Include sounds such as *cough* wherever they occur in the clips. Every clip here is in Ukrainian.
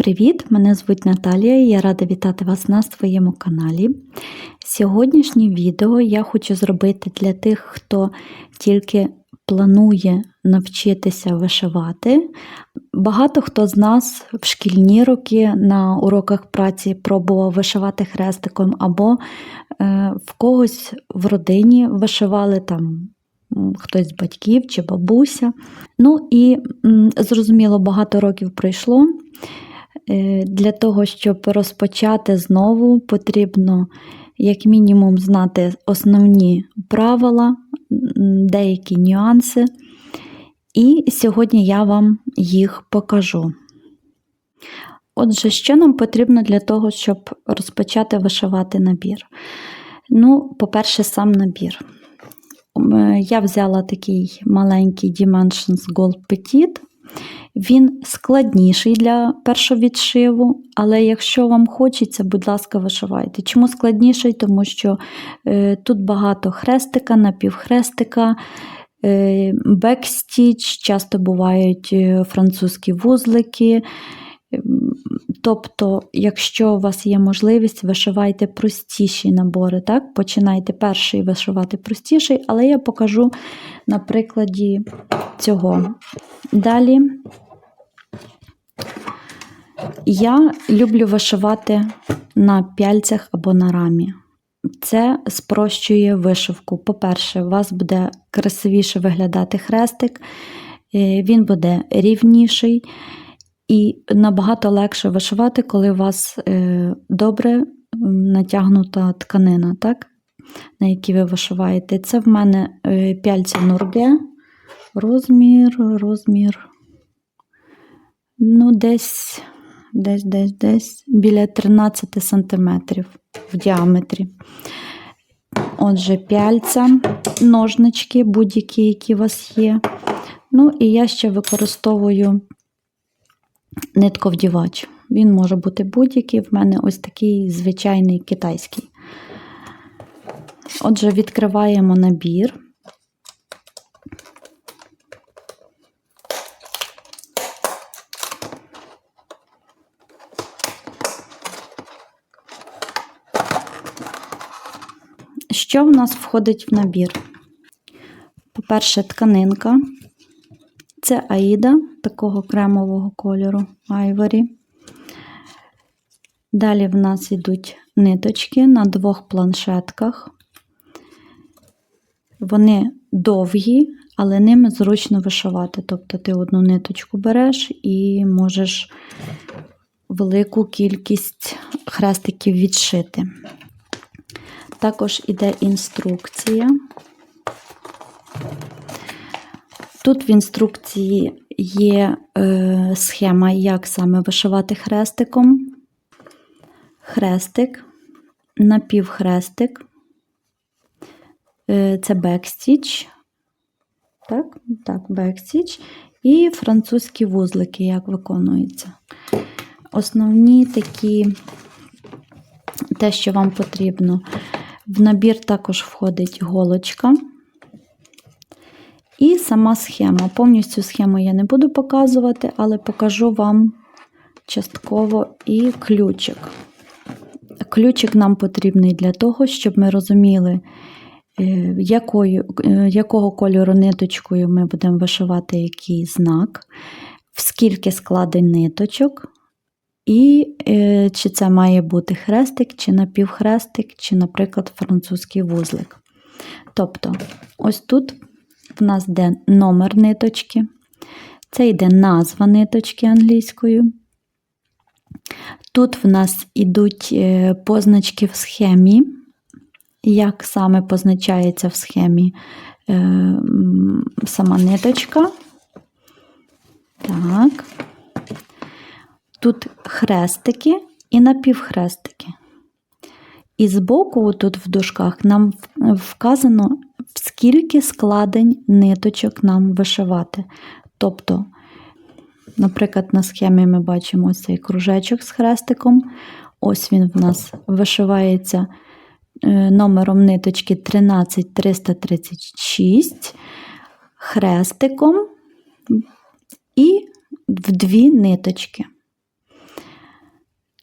Привіт! Мене звуть Наталія і я рада вітати вас на своєму каналі. Сьогоднішнє відео я хочу зробити для тих, хто тільки планує навчитися вишивати. Багато хто з нас в шкільні роки на уроках праці пробував вишивати хрестиком, або е, в когось в родині вишивали там. Хтось з батьків чи бабуся. Ну і зрозуміло, багато років пройшло. Е, Для того, щоб розпочати знову, потрібно як мінімум знати основні правила, деякі нюанси. І сьогодні я вам їх покажу. Отже, що нам потрібно для того, щоб розпочати вишивати набір? Ну, по-перше, сам набір. Е, Я взяла такий маленький Dimensions Gold Petit. Він складніший для першовідшиву, але якщо вам хочеться, будь ласка, вишивайте. Чому складніший? Тому що е, тут багато хрестика, напівхрестика, е, бекстіч, часто бувають е, французькі вузлики. Тобто, якщо у вас є можливість, вишивайте простіші набори. Так? Починайте перший вишивати простіший, але я покажу на прикладі цього. Далі я люблю вишивати на пяльцях або на рамі. Це спрощує вишивку. По-перше, у вас буде красивіше виглядати хрестик, е, він буде рівніший і набагато легше вишивати, коли у вас е, добре натягнута тканина, так? на якій ви вишиваєте. Це в мене е, пяльця Нурге. Розмір, розмір. Ну, десь, десь, десь, десь біля 13 сантиметрів в діаметрі. Отже, пяльця, ножнички, будь-які, які у вас є. Ну, і я ще використовую нитковдівач. Він може бути будь-який. В мене ось такий звичайний китайський. Отже, відкриваємо набір. Що в нас входить в набір? По-перше, тканинка. Це аїда такого кремового кольору айворі. Далі в нас йдуть ниточки на двох планшетках. Вони довгі, але ними зручно вишивати. Тобто ти одну ниточку береш і можеш велику кількість хрестиків відшити. Також іде інструкція. Тут в інструкції є е, схема, як саме вишивати хрестиком. Хрестик, напівхрестик, е, це бекстіч. Так, так, бекстіч. І французькі вузлики, як виконуються. Основні такі, те, що вам потрібно. В набір також входить голочка. І сама схема. Повністю схему я не буду показувати, але покажу вам частково і ключик. Ключик нам потрібний для того, щоб ми розуміли, е, якою, е, якого кольору ниточкою ми будемо вишивати який знак, в скільки складень ниточок, і е, чи це має бути хрестик, чи напівхрестик, чи, наприклад, французький вузлик. Тобто, ось тут в нас йде номер ниточки, це йде назва ниточки англійською. Тут в нас йдуть е, позначки в схемі, як саме позначається в схемі е, сама ниточка. Так. Тут хрестики і напівхрестики. І збоку, тут в дужках, нам вказано, скільки складень ниточок нам вишивати. Тобто, наприклад, на схемі ми бачимо ось цей кружечок з хрестиком. Ось він в нас вишивається е, номером ниточки 13336 хрестиком і в дві ниточки.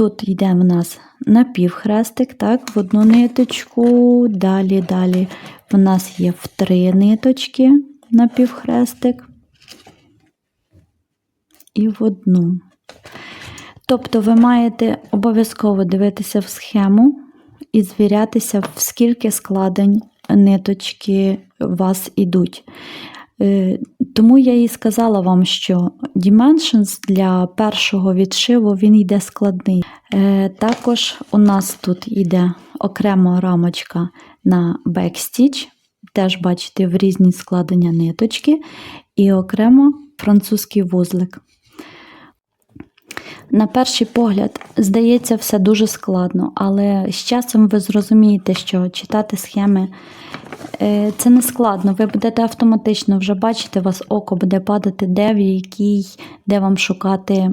Тут йде в нас напівхрестик, так, в одну ниточку, далі, далі в нас є в три ниточки напівхрестик і в одну. Тобто ви маєте обов'язково дивитися в схему і звірятися, в скільки складень ниточки у вас ідуть. Е, Тому я і сказала вам, що Dimensions для першого відшиву він йде складний. Е, Також у нас тут йде окрема рамочка на Backstitch, теж бачите в різні складення ниточки, і окремо французький вузлик. На перший погляд, здається, все дуже складно, але з часом ви зрозумієте, що читати схеми е, це не складно. Ви будете автоматично вже бачити, у вас око буде падати, де в якій, де вам шукати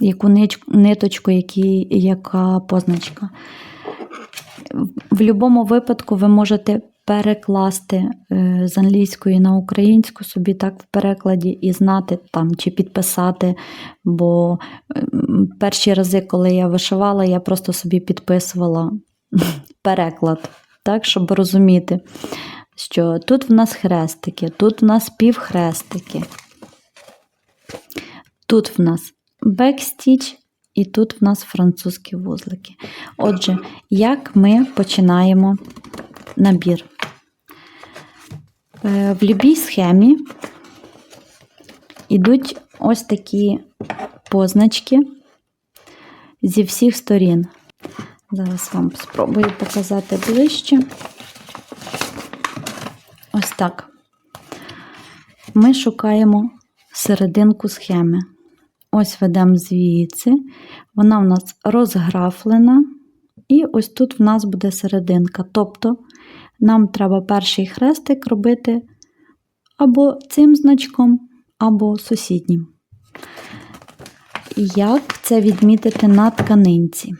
яку ниточку, які, яка позначка. В будь-якому випадку ви можете перекласти е, з англійської на українську собі так в перекладі і знати там чи підписати. Бо перші рази, коли я вишивала, я просто собі підписувала *laughs* переклад, так, щоб розуміти, що тут в нас хрестики, тут в нас півхрестики, тут в нас бекстіч. І тут в нас французькі вузлики. Отже, як ми починаємо набір? Е, В будь-якій схемі йдуть ось такі позначки зі всіх сторін. Зараз вам спробую показати ближче. Ось так. Ми шукаємо серединку схеми. Ось ведемо звідси. Вона в нас розграфлена. І ось тут в нас буде серединка. Тобто нам треба перший хрестик робити або цим значком, або сусіднім. Як це відмітити на тканинці?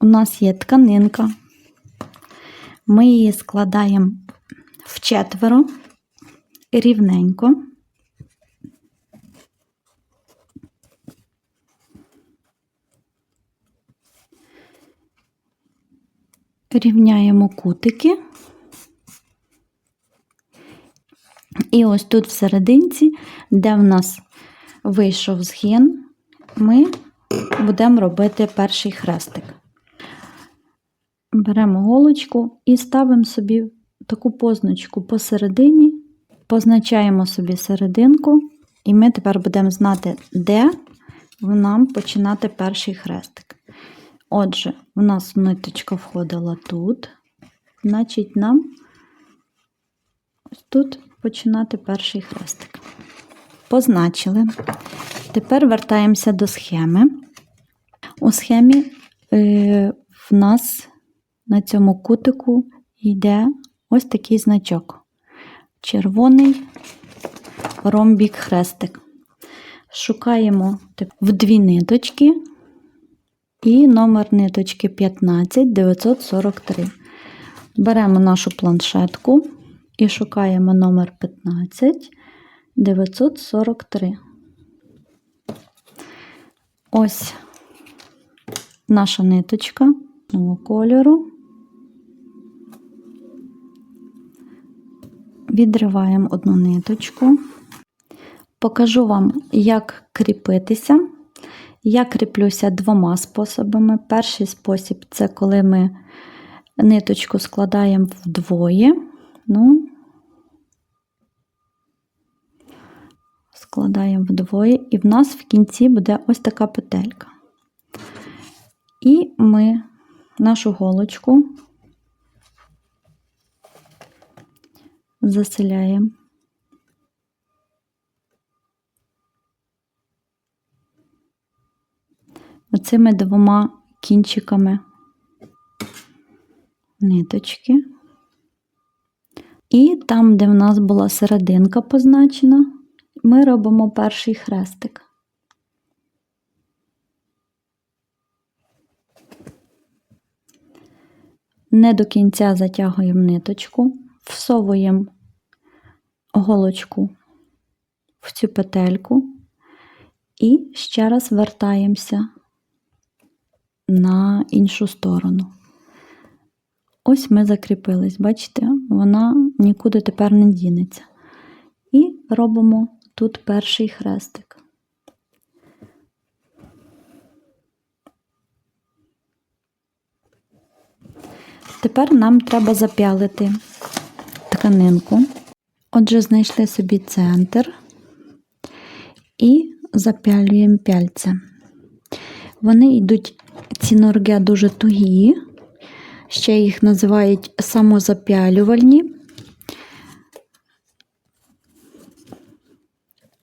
У нас є тканинка. Ми її складаємо в четверо рівненько. Рівняємо кутики. І ось тут в серединці, де в нас вийшов згин, ми будемо робити перший хрестик. Беремо голочку і ставимо собі таку позначку посередині, позначаємо собі серединку, і ми тепер будемо знати, де нам починати перший хрестик. Отже, у нас ниточка входила тут, значить, нам тут починати перший хрестик. Позначили. Тепер вертаємося до схеми. У схемі е, в нас на цьому кутику йде ось такий значок. Червоний ромбік хрестик. Шукаємо в дві ниточки і номер ниточки 15 943. Беремо нашу планшетку і шукаємо номер 15 943. Ось наша ниточка нового кольору. Відриваємо одну ниточку. Покажу вам, як кріпитися. Я кріплюся двома способами. Перший спосіб це коли ми ниточку складаємо вдвоє. Ну, складаємо вдвоє, і в нас в кінці буде ось така петелька. І ми нашу голочку заселяємо. Оцими двома кінчиками ниточки. І там, де в нас була серединка позначена, ми робимо перший хрестик. Не до кінця затягуємо ниточку, всовуємо голочку в цю петельку І ще раз вертаємося на іншу сторону. Ось ми закріпились, бачите, вона нікуди тепер не дінеться. І робимо тут перший хрестик. Тепер нам треба запялити тканинку. Отже, знайшли собі центр і запялюємо пяльця. Вони йдуть, ці норги дуже тугі, ще їх називають самозапялювальні.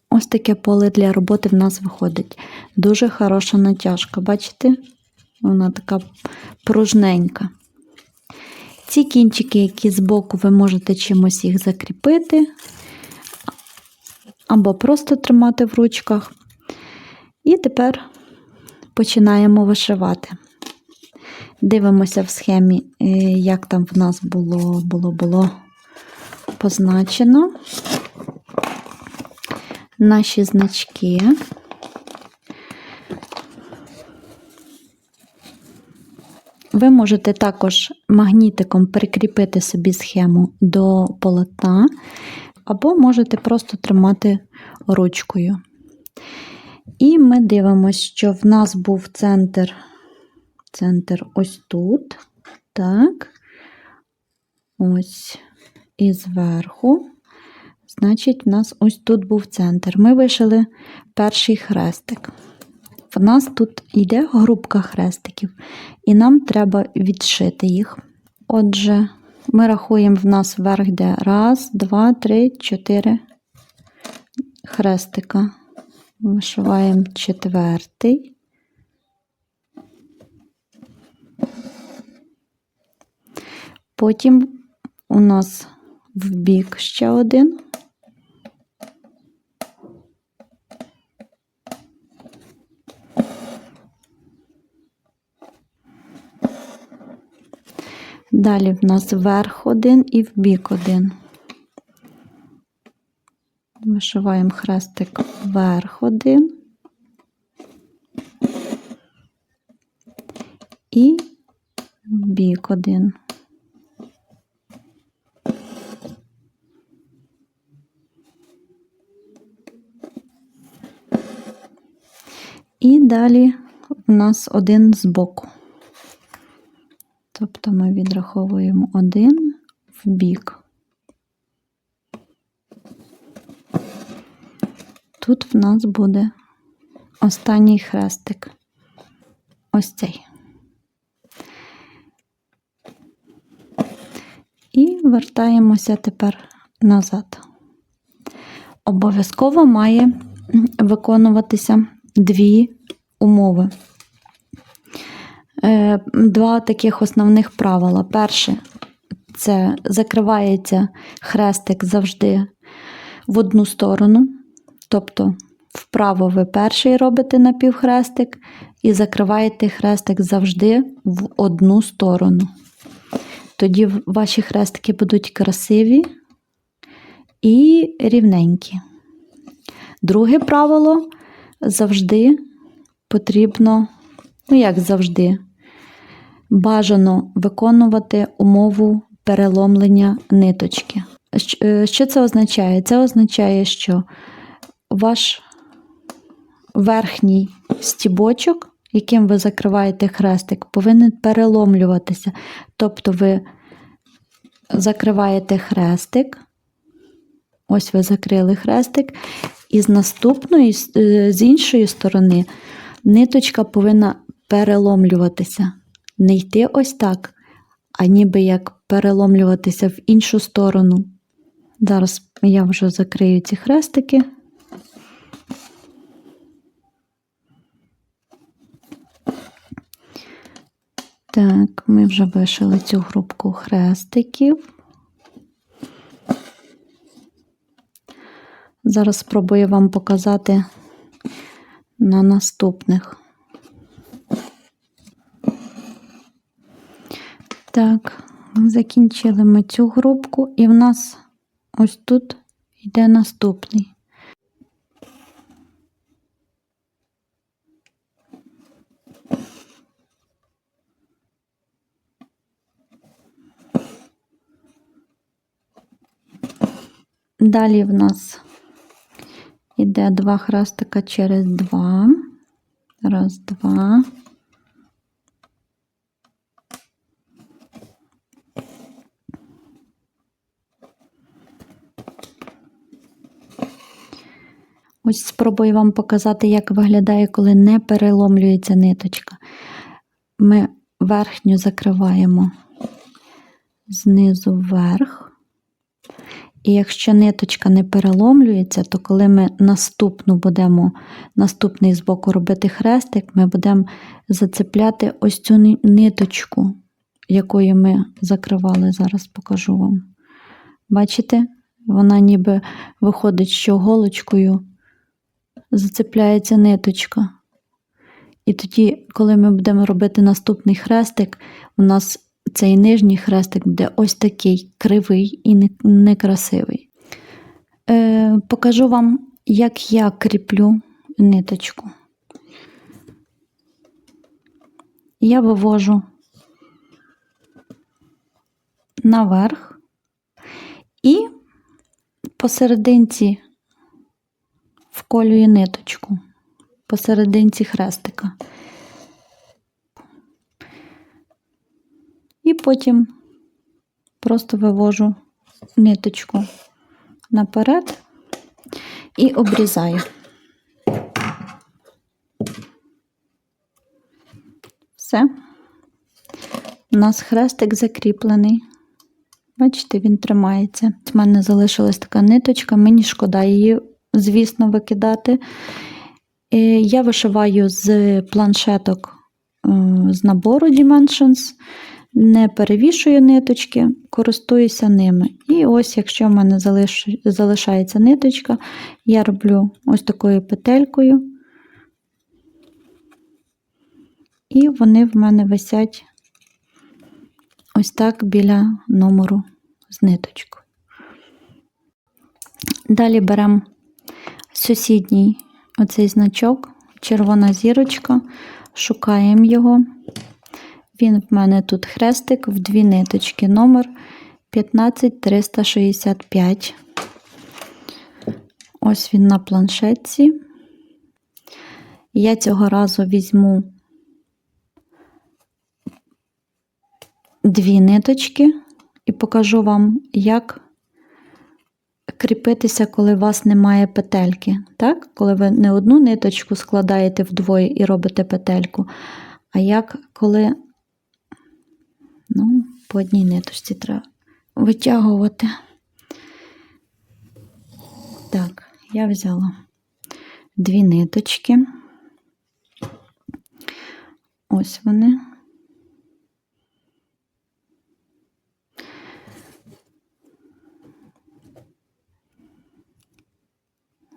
Ось таке поле для роботи в нас виходить. Дуже хороша натяжка, бачите? Вона така пружненька. Ці кінчики, які збоку, ви можете чимось їх закріпити, або просто тримати в ручках. І тепер починаємо вишивати. Дивимося в схемі, е, як там в нас було, було, було позначено наші значки. Ви можете також магнітиком прикріпити собі схему до полотна, або можете просто тримати ручкою. І ми дивимося, що в нас був центр, центр ось тут, так, ось і зверху. Значить, в нас ось тут був центр. Ми вишили перший хрестик. В нас тут йде групка хрестиків, і нам треба відшити їх. Отже, ми рахуємо в нас вверх йде раз, два, три, чотири хрестика. Вишиваємо четвертий. Потім у нас в бік ще один. Далі в нас вверх один і в бік один. Вишиваємо хрестик вверх один і в бік один. І далі у нас один збоку. Тобто ми відраховуємо один в бік. Тут в нас буде останній хрестик. Ось цей. І вертаємося тепер назад. Обов'язково має виконуватися дві умови. Е, Два таких основних правила. Перше, це закривається хрестик завжди в одну сторону. Тобто, вправо ви перший робите напівхрестик і закриваєте хрестик завжди в одну сторону. Тоді ваші хрестики будуть красиві і рівненькі. Друге правило завжди потрібно, ну як завжди, бажано виконувати умову переломлення ниточки. Що це означає? Це означає, що ваш верхній стібочок, яким ви закриваєте хрестик, повинен переломлюватися. Тобто ви закриваєте хрестик, ось ви закрили хрестик, і з наступної, з іншої сторони, ниточка повинна переломлюватися. Не йти ось так, а ніби як переломлюватися в іншу сторону. Зараз я вже закрию ці хрестики. Так, ми вже вишили цю групку хрестиків. Зараз спробую вам показати на наступних. Так, закінчили ми цю групку, і в нас ось тут йде наступний. Далі в нас іде два хрестика через два. Раз, два. Ось спробую вам показати, як виглядає, коли не переломлюється ниточка. Ми верхню закриваємо знизу вверх. І якщо ниточка не переломлюється, то коли ми наступну будемо, наступний з боку робити хрестик, ми будемо зацепляти ось цю ниточку, якою ми закривали, зараз покажу вам. Бачите? Вона ніби виходить, що голочкою зацепляється ниточка. І тоді, коли ми будемо робити наступний хрестик, у нас цей нижній хрестик буде ось такий кривий і некрасивий. Е, покажу вам, як я кріплю ниточку. Я вивожу наверх і посерединці вколюю ниточку посерединці хрестика. І потім просто вивожу ниточку наперед і обрізаю. Все. У нас хрестик закріплений. Бачите, він тримається. У мене залишилась така ниточка, мені шкода її, звісно, викидати. Е, Я вишиваю з планшеток е, з набору Dimensions, не перевішую ниточки, користуюся ними. І ось, якщо в мене залиш... залишається ниточка, я роблю ось такою петелькою, і вони в мене висять ось так біля номеру з ниточкою. Далі беремо сусідній оцей значок, червона зірочка, шукаємо його. Він в мене тут хрестик в дві ниточки, номер 15365. Ось він на планшетці. Я цього разу візьму дві ниточки і покажу вам, як кріпитися, коли у вас немає петельки. Так? Коли ви не одну ниточку складаєте вдвоє і робите петельку, а як коли ну, по одній ниточці треба витягувати. Так, я взяла дві ниточки. Ось вони.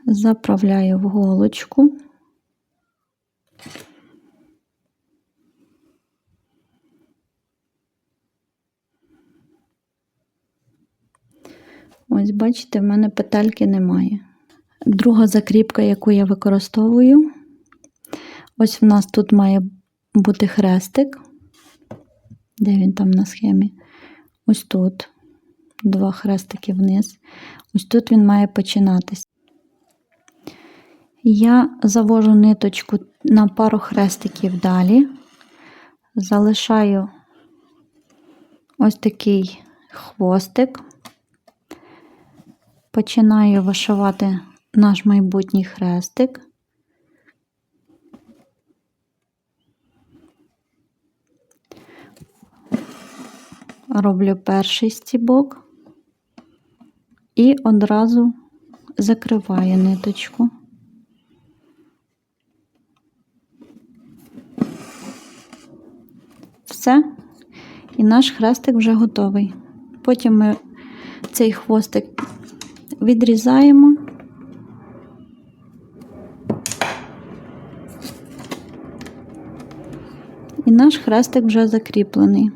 Заправляю в голочку. Ось, бачите, в мене петельки немає. Друга закріпка, яку я використовую, ось в нас тут має бути хрестик. Де він там на схемі? Ось тут. Два хрестики вниз. Ось тут він має починатись. Я завожу ниточку на пару хрестиків далі, залишаю ось такий хвостик, починаю вишивати наш майбутній хрестик. Роблю перший стібок і одразу закриваю ниточку. Все. І наш хрестик вже готовий. Потім ми цей хвостик відрізаємо. І наш хрестик вже закріплений.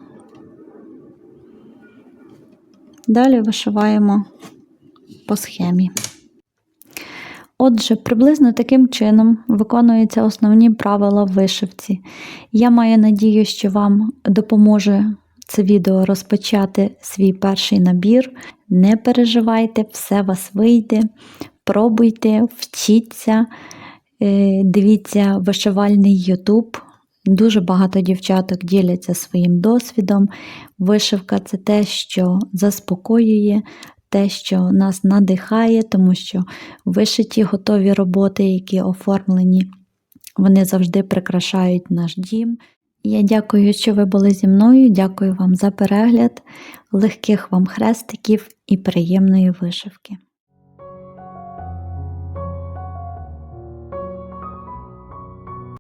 Далі вишиваємо по схемі. Отже, приблизно таким чином виконуються основні правила вишивці. Я маю надію, що вам допоможе це відео розпочати свій перший набір. не переживайте, все вас вийде. Пробуйте, вчіться, е, дивіться вишивальний Ютуб. Дуже багато дівчаток діляться своїм досвідом. Вишивка це те, що заспокоює, те, що нас надихає, тому що вишиті готові роботи, які оформлені, вони завжди прикрашають наш дім. Я дякую, що ви були зі мною. Дякую вам за перегляд, легких вам хрестиків і приємної вишивки.